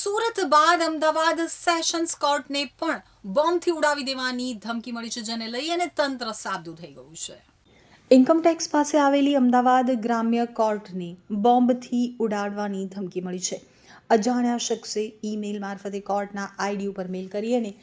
સુરત બાદ અમદાવાદ સેશન્સ કોર્ટને પણ બોમ્બથી ઉડાવી દેવાની ધમકી મળી છે, જેને લઈ અને તંત્ર સાબદું થઈ ગયું છે. ઇન્કમટેક્સ પાસે આવેલી અમદાવાદ ગ્રામ્ય કોર્ટને બોમ્બથી ઉડાડવાની ધમકી મળી છે. અજાણ્યા શખ્સે ઈમેલ મારફતે કોર્ટના આઈડી ઉપર મેલ કરી અને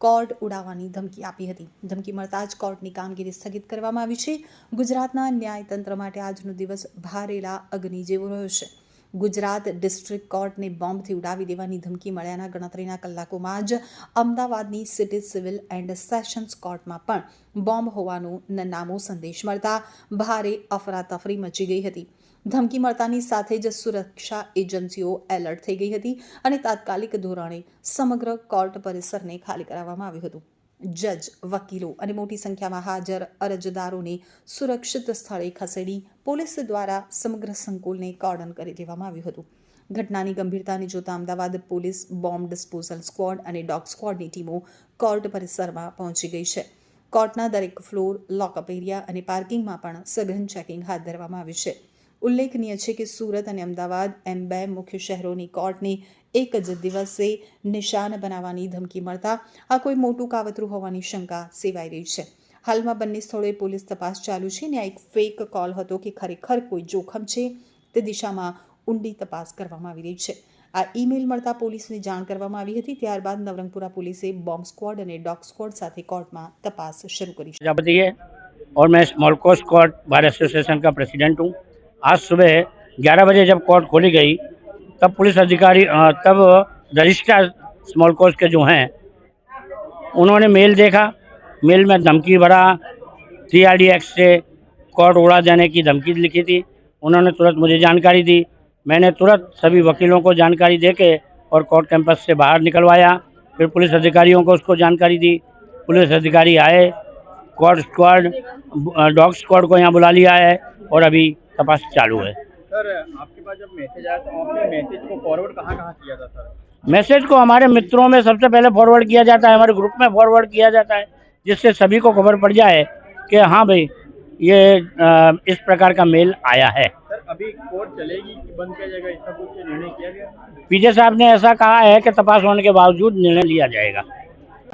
કોર્ટ ઉડાવવાની ધમકી આપી હતી. ધમકી મળતા જ કોર્ટની કામગીરી સ્થગિત કરવામાં આવી છે. ગુજરાતના ન્યાયતંત્ર માટે આજનો દિવસ ભારેલા અગ્નિ જેવો રહ્યો છે. ગુજરાત ડિસ્ટ્રિક્ટ કોર્ટને બોમ્બથી ઉડાવી દેવાની ધમકી મળ્યાના ગણતરીના કલાકોમાં જ અમદાવાદની સિટી સિવિલ એન્ડ સેશન્સ કોર્ટમાં પણ બોમ્બ હોવાનું નામો સંદેશ મળતા ભારે અફરાતફરી મચી ગઈ હતી. ધમકી મળતાની સાથે જ સુરક્ષા એજન્સીઓ એલર્ટ થઈ ગઈ હતી અને તાત્કાલિક ધોરણે સમગ્ર કોર્ટ પરિસરને ખાલી કરાવવામાં આવ્યું હતું. જજ, વકીલો અને મોટી સંખ્યામાં હાજર અરજદારોને સુરક્ષિત સ્થળે ખસેડી પોલીસ દ્વારા સમગ્ર સંકુલને કોર્ડન કરી દેવામાં આવ્યું હતું. ઘટનાની ગંભીરતાને જોતા Ahmedabad police bomb disposal squad અને ડોગ સ્ક્વોડની ટીમો કોર્ટ પરિસરમાં પહોંચી ગઈ છે. કોર્ટના દરેક ફ્લોર, લોકઅપ એરિયા અને પાર્કિંગમાં પણ સઘન ચેકિંગ હાથ ધરવામાં આવ્યું છે. ઉલ્લેખનીય છે કે સુરત અને અમદાવાદ એમ બે મુખ્ય શહેરોની કોર્ટને એક જ દિવસે નિશાન બનાવવાની ધમકી મળતા આ કોઈ મોટું કાવતરું હોવાની શંકા સેવાઈ રહી છે હાલમાં બંને સ્થળોએ પોલીસ તપાસ ચાલુ છે અને આ એક ફેક કોલ હતો કે ખરેખર કોઈ જોખમ છે તે દિશામાં ઊંડી તપાસ કરવામાં આવી રહી છે આ ઈમેલ મળતા પોલીસને જાણ કરવામાં આવી હતી ત્યારબાદ નવરંગપુરા પોલીસે બોમ્બ સ્ક્વોડ અને ડોગ સ્ક્વોડ સાથે કોર્ટમાં તપાસ શરૂ કરી છે प्रजापति है और मैं small cause court bar association का प्रेसिडेंट हूँ आज सुबह 11 बजे जब कोर्ट खोली गई तब पुलिस अधिकारी तब रजिस्ट्रार स्मॉल कोस्ट के जो हैं, उन्होंने मेल देखा। मेल में धमकी भरा सी आर डी एक्स से कोर्ट उड़ा देने की धमकी लिखी थी। उन्होंने तुरंत मुझे जानकारी दी। मैंने तुरंत सभी वकीलों को जानकारी दे के और कोर्ट कैंपस से बाहर निकलवाया। फिर पुलिस अधिकारियों को उसको जानकारी दी। पुलिस अधिकारी आए, कोर्ट स्क्वाड डॉग स्क्वाड को यहाँ बुला लिया है और अभी तपास चालू है। सर आपके पास जब मैसेज आया तो आपने मैसेज को फॉरवर्ड कहाँ कहाँ किया था सर? मैसेज को हमारे मित्रों में सबसे पहले फॉरवर्ड किया जाता है हमारे ग्रुप में फॉरवर्ड किया जाता है जिससे सभी को खबर पड़ जाए कि हाँ भाई ये अ, इस प्रकार का मेल आया है। सर अभी कोर्ट चलेगी कि बंद किया जाएगा इसका कुछ निर्णय किया गया? पीजे साहब ने ऐसा कहा है कि तपास होने के बावजूद निर्णय लिया जाएगा।